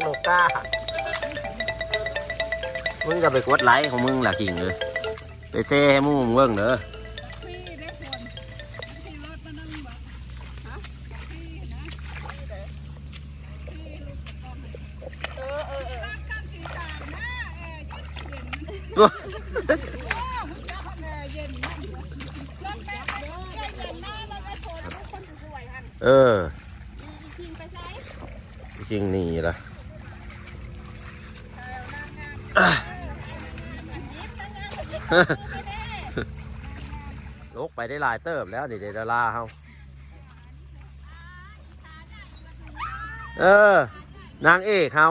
โลกามึงจะไปกดไลค์ของมึงล่ะกิ่งเลยไปเซ่ให้มึงมึงเบิ่งเด้อตัวเออ จริงนี่ละอะ ลกไปได้หลายเติบแล้วนี่เดดาราเฮาเออ นางเอกเฮา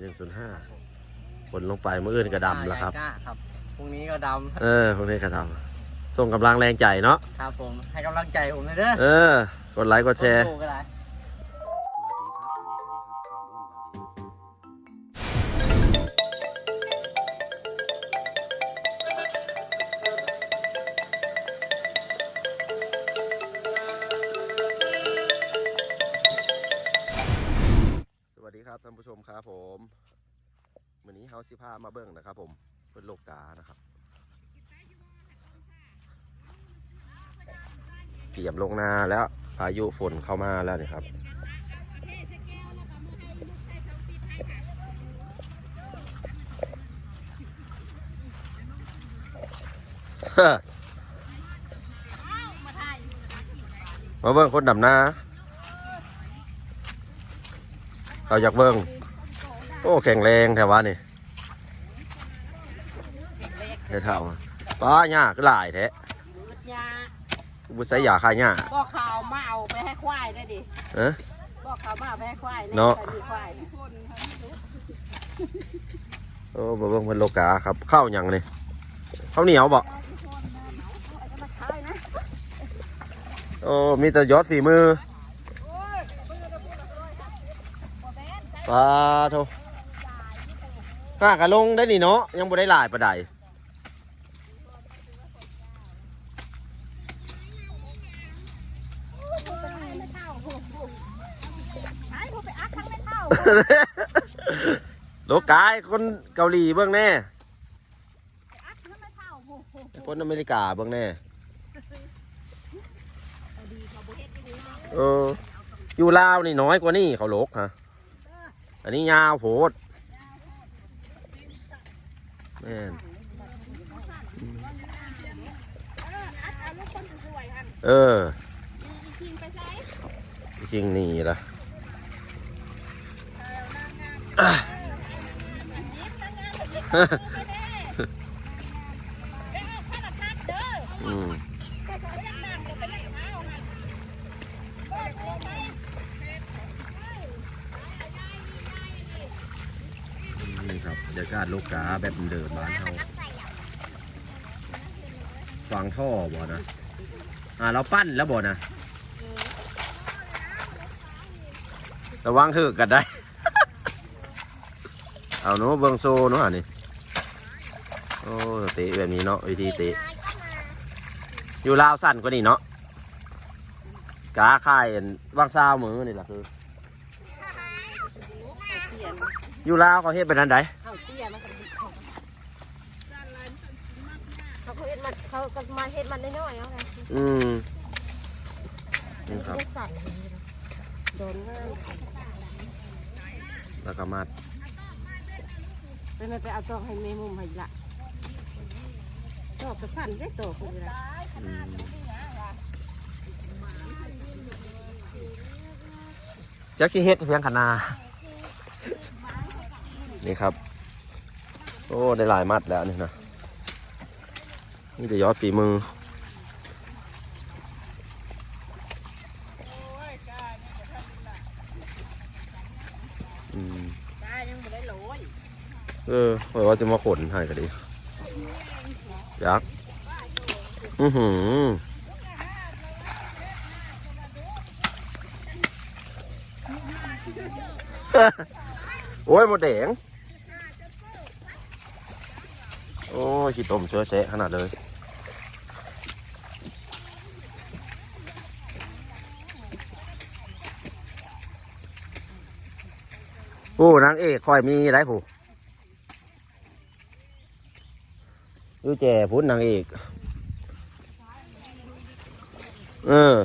หนึ่งศูนย์ห้าผลลงไปเมื่ออื่นกระดำแล้วครับกล้าครับพรุ่งนี้ก็ดเออพวกนี้กระดำส่งกำลังแรงใจเนาะำครับผม ให้กำลังใจผมเลยเด้อ เออ กดไลค์กดแชร์ สิพามาเบิ่งนะครับ ผมเป็นโลกกานะครับ เตรียมลงนาแล้วพายุฝนเข้ามาแล้วนี่ครับมาเบิ่งคนดำนาเขาอยากเบิ่งโอ้แข็งแรงแถวว่านี่ เท่าเท่าป้าหญ้าก็หลายแท้ยาบุษยาคายหญ้าบอกข่าวมาเอาไปให้ควายได้ดิเอ๊ะบอกข่าวมาเอาไปให้ควายเนาะใส่ดีควายเนี่ยโอ้มาเบิ่งเพิ่นโลกาครับข้าวหยังนี่ข้าวเหนียวบ่เอามาขายนะโอ้มีแต่ยอดฝีมือปลาโทห้ากะลงได้นี่เนาะยังบ่ได้หลายปานใด ไม่เท่าโอ้โหขายผมไปอักครั้งไม่เท่า โลกายคนเกาหลีเบื้องแน่อักครั้งไม่เท่าโอ้โหคนอเมริกาเบื้องแน่เอออยู่ลาวนี่น้อยกว่านี่เขาโลกฮะอันนี้ยาวโพดแม่นอักเอาลูกคนสวยๆอันเออมีทีมไปใช้จริงนี่ละไปเด้ไปเอืมนี่ครับเดี๋ยวการลูกกาแบบเดิมบ้านเขาฟังท่อบ่นะ อ่าเราปั้นแล้วบ่นะ ระวังถือกันได้ เอาหนูเบิงโซหนูอะนี่โอ้เตะแบบนี้เนาะวิธีเตะ อยู่ลาวสั้นกว่านี้เนาะกาค่ายอันวางซาวมือนี่แหละคือเตียนอยู่ลาวเขาเฮ็ดเป็นอันใดข้าวเตี้ยมันก็ดีเขาเขาเขาเฮ็ดมันเขาก็มาเฮ็ดมันน้อยๆเอาไงอืมนี่ครับเฮ็ดสั่นโดนง่ายแล้วก็มา ไปไม่ไปเอาตอกให้แม่มุมให้ละตอกกระสันได้ตอกเลยละอืมจักสิเฮ็ดเพียงขนา นี่ครับ โอ้ได้หลายมัดแล้วนี่นะนี่จะยอดฝีมืออืมจ้ยังไม่ได้โหลย เออหมายว่าจะมาขนให้ก็ดียักษ์อือหือโอ้ยหมดแดง โอ้ยขี้ต้มเชื้อแสะขนาดเลยโอ้นางเอกคอยมีไรผู้ ยูแจพุ้นนางเอกเออ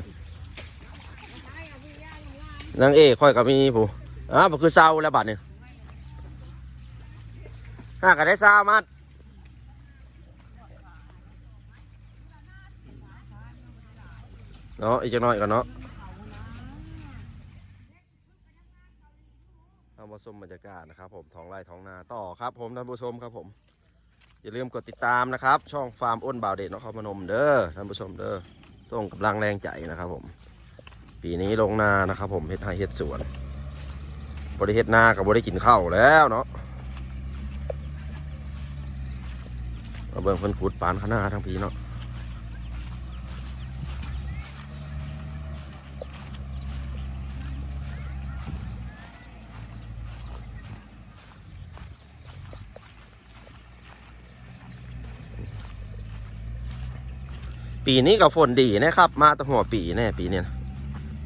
นางเอกค่อยก็มีผู้อ้าวคือเศร้าแล้วบัดเนี่ยห้าก็ได้เศร้ามัดเนาะอีกจักหน่อยก่อนเนาะเอามาชมบรรยากาศนะครับผมท้องไร่ท้องนาต่อครับผมท่านผู้ชมครับผม อย่าลืมกดติดตามนะครับ ช่องฟาร์มอ้นบ่าวเด็ดนครพนมเด้อท่านผู้ชมเด้อส่งกำลังแรงใจนะครับ ผม ปีนี้ลงนานะครับผมเฮ็ดไฮเฮ็ดสวนบริเฮ็ดนากับบริกินข้าวแล้วเนาะมาเบิ่งเพิ่นขุดปานขางหนาทั้งพีเนาะ ปีนี้ก็ฝนดีนะครับ มาตั้งหัวปีแน่ปีเนี้ย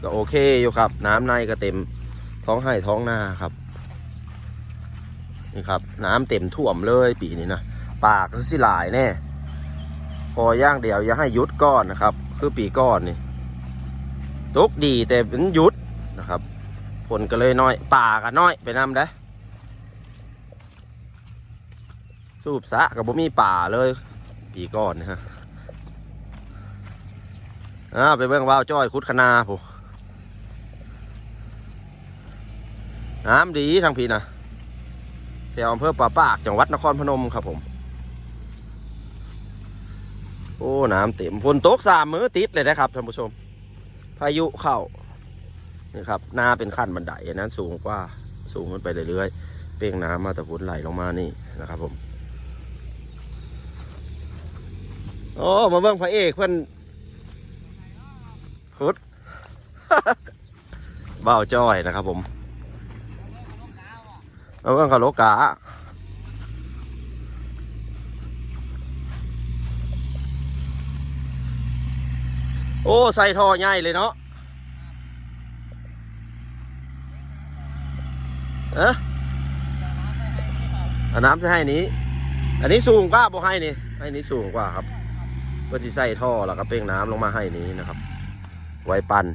ก็โอเคอยู่ครับ น้ำในก็เต็มท้องไห่ท้องนาครับนี่ครับ น้ำเต็มท่วมเลยปีนี้นะปาก็สิหลายแน่พอย่างเดียวอย่าให้ยุดก้อนนะครับ คือปีก้อนนี่ตกดีแต่เป็นยุดนะครับฝนก็เลยน้อยป่าก็น้อยไปนำได้สูบสะกับบ่มีป่าเลย ปีก้อนนะฮะ อ่าไปเบิ่งว่าวจ้อยคุดคณาผู้น้ำดีทางพีนะแถวอำเภอป่าปากจังหวัดนครพนมครับผม โอ้ น้ำเต็มฝนตกสามมื้อติดเลยนะครับท่านผู้ชม พายุเข้านี่ครับหน้าเป็นขั้นบันไดอันนั้นสูงกว่าสูงขึ้นไปเรื่อยๆเป้งน้ำมาแต่ฝนไหลลงมานี่นะครับผม โอ้ มาเบิ่งพระเอกเพื่อน ฟุตเบ้าจ้อยนะครับผมเอาเรื่องคาโลกาโอ้ ใส่ท่อใหญ่เลยเนาะเอ๊ะอาน้ำจะให้นี้ อันนี้สูงกว่าบ่ให้นี่ ให้นี้สูงกว่าครับ ก็จะใส่ท่อแล้วก็เป้งน้ำลงมาให้นี้นะครับ ไว้ปัน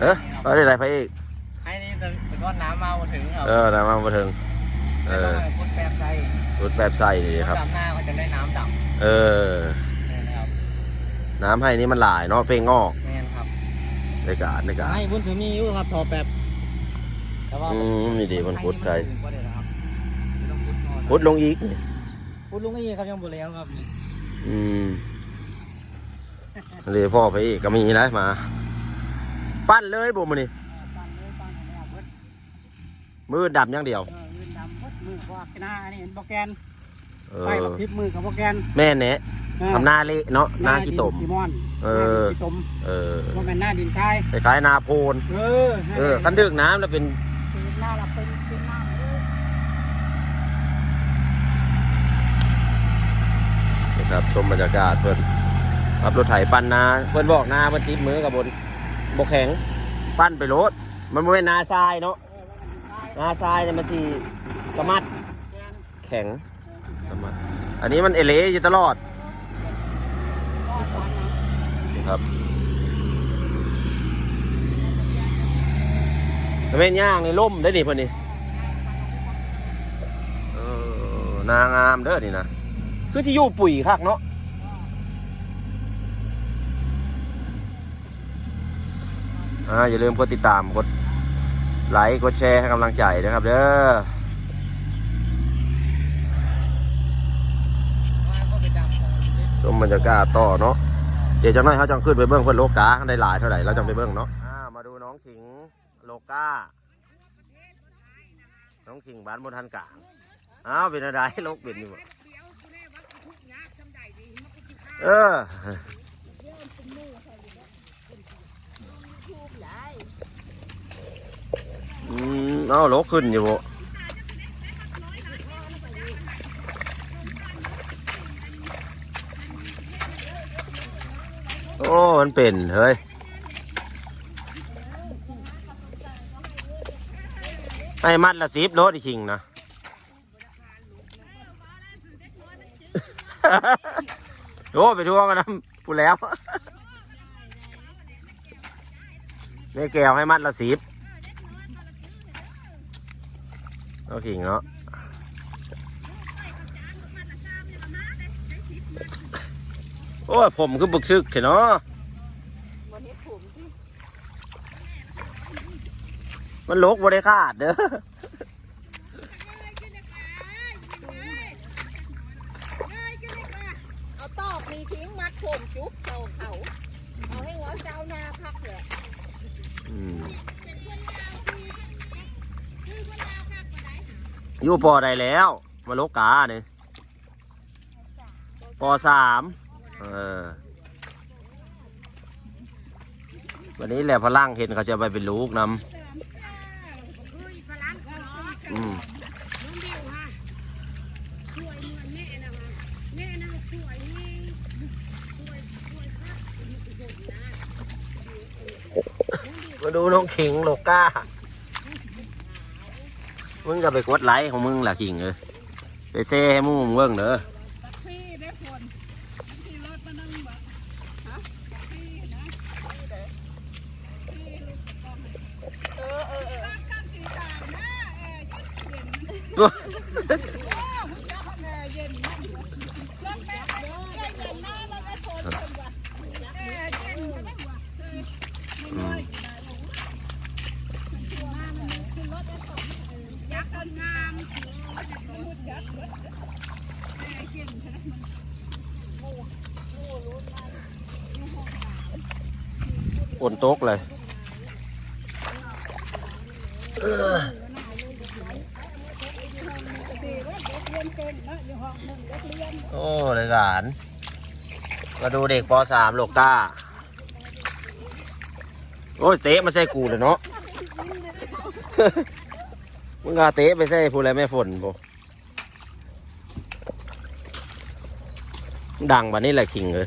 เอ๊ะเอาได้ไรพระเอกให้นี่ตะก้อนน้ำมามาถึงครับเออน้ำมามาถึงเออแล้วก็คนแปลกใจรถแบบใส่นี่ครับดำหน้าก็จะได้น้ำดเออำนี่นะครับน้ำให้นี่มันหลายเนาะเป้งงอกแม่นครับในการในการให้บุญถึงมีอยู่ครับทอแป๊บแต่ว่าอืมนี่ดีมันพุดใส่ให้มันถึงกว่าเดี๋ยวนะครับไม่ต้องพุดนอนพุดลงอีกนี่พุดลุงนี่ครับยังบุแล้วครับอืม เลยพ่อพระเอกก็มีนะมา ปั้นเลยบุมมันนี่ปันเลยปันให้เอาเบิดมือดำอย่างเดียวเออเงินดำเบิดมือว่าหน้าอันนี้เห็นโปรแกนเอไปอกับทิปมือกับโปรแกนแม่เนะเออทำหน้าเละเนาะหน้าขี้ตมขี้มอนเออหน้าขี้ตมเออว่าเป็นหน้าดินทรายคล้ายๆนาโพนเออเออคันดึกน้ำแล้วเป็นเป็นหน้าเราเป็นเป็นหน้าเลยนะครับชมบรรยากาศเพื่อน ขับรถไถปั้นนาเพื่อนบอกนาเพื่อนจิ้มมือกับบนบกแข็งปั้นไปรถมันไม่เป็นนาทรายเนาะเออว่าดินทรายนาทรายเนี่ยมันสีสมัดแกนแข็งสมัดอันนี้มันเอเละอยู่ตลอดรอดฟันนะนะครับแต่เป็นย่างในล่มได้ดิเพื่อนนี่เออนางามเด้อนี่นะคือที่อยู่ปุ๋ยคักเนาะ อ่าอย่าลืมกดติดตามกดไลค์กดแชร์ให้กำลังใจนะครับเด้อว่าก็ไปดำของเด็กชมบรรยากาศต่อเนาะเดี๋ยวจังน้อยเขาจังขึ้นไปเบิ้งเพื่อนโลกาได้หลายเท่าไหร่เราจังไปเบิ้งเนาะอ่ามาดูน้องขิงโลกาน้องขิงบ้านบนทันกลางอ้าวเป็นอะไรโลกเป็นอยู่บ่เออ อืมเอาโลกขึ้นอยู่บ่โอ้ มันเป็น เฮ้ยให้มัดละสิบโลดิคิงนะ โอ้ ไปทวงกันนะพูแล้วไม่แก้วให้มัดละสิบ เอาขิงเนาะโอ้ยผมคือบึกซึกเถอะเนาะวันนี้ผมที่มันลกบริขาดเด้อเอาตอกมีทิ้งมัดผมจุ๊บเขาเขาเอาให้หัวเจ้าหน้าพักเลยอืม อยู่ปอใดแล้วมาลกกาเนี่ยปอสามเออวันนี้แหละพลังเห็นเขาจะไปเป็นลูกนำอืมมาดูน้องขิงโลกก้า มึงจะไปกดไลค์ของมึงล่ะขิงเอ้ยไปเซ่ให้มึงมึงเบิ่งเด้อเออเออเอออื ตกเลยโอ้เลยหลาน มาดูเด็กปสามโลกก้าโอ้ยเตะมาใส่กูเลยเนาะ มึงกาเตะไปใส่ผู้ไรแม่ฝนบ่ดังบันนี้แหละคิงเลย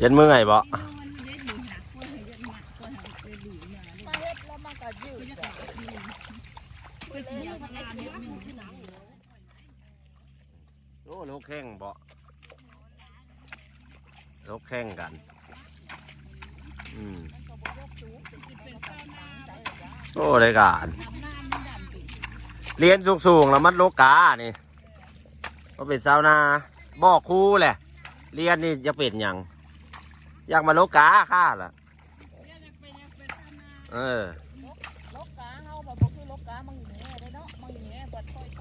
เออเย็นมือไงบ่โอ้ลูกแข่งบ่ลูกแข่งกัน อืมโอ้ได้การเรียนสูงๆแล้วมันโลกานี่ก็เป็นชาวนาบอกครูแหละ เรียนนี่จะเป็นหยัง อยากมาโลกาค่าล่ะเออลกกาเฮาแบบบ่คือลกกามังแหน่ได้เนาะมังแหน่บัดค่อยๆ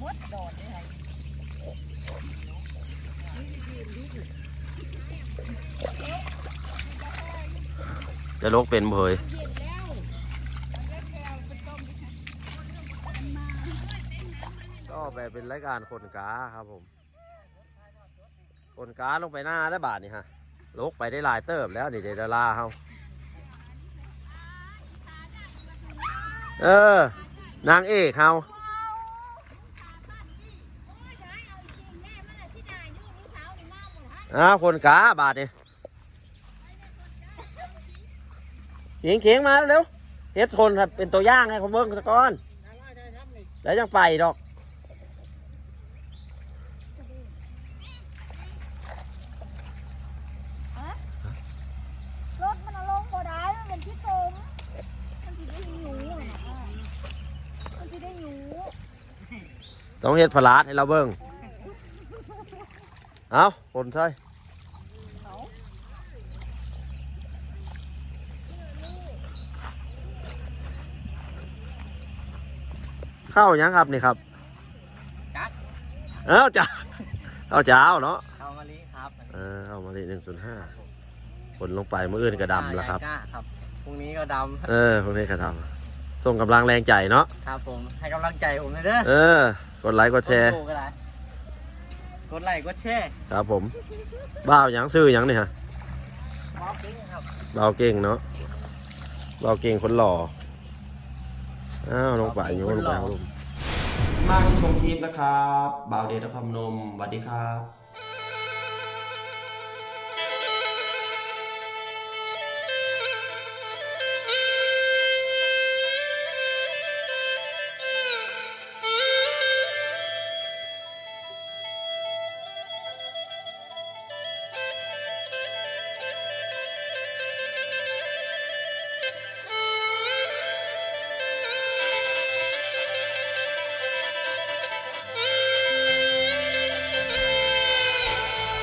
หมดดอดนี่ไงจะโลกเป็นเผยก็แบบเป็นรายการคนกาครับผม คนกาลงไปหน้าได้บาทนี่ฮะลกไปได้ลายเติบแล้วนี่เดดาราเฮาเออ นางเอกเฮาอ้าคนกาบาทนี่เขียงเขียงมาเร็วเฮ็ดคนเป็นตัวย่างให้เขาเบิ่งสะก่อน แล้วยังไปดอก รถมันเอาลงบ่ได้มันเป็นที่ตมมันสิได้หนูน่ะมันสิได้หนู ต้องเฮ็ดพลาดให้เราเบิ่งเอาคนใช่เข้ายังครับนี่ครับจักเอ้าจ้าเอาจ้าเอาเนาะเอามาลีครับเออเอามาเลยหนึ่งศูนย์ห้าฝนลงไปมื้ออื่นก็ดำแล้วครับกล้าครับพรุ่งนี้ก็ดเออพวกนี้ก็ดำส่งกำลังแรงใจเนาะำครับผมให้กำลังใจผมเลยเด้อเออ กดไลค์กดแชร์กดถูกก็ได้กดไลค์กดแชร์ครับผม บ้าวหยังซื้อหยังนี่ฮะมอบปิ้งครับบ่าวเก่งเนาะบ่าวเก่งคนหล่ออ้าวลงไปอยู่ลงไปลงมาชมคลิปนะครับบ่าวเดชนครนมสวัสดีครับ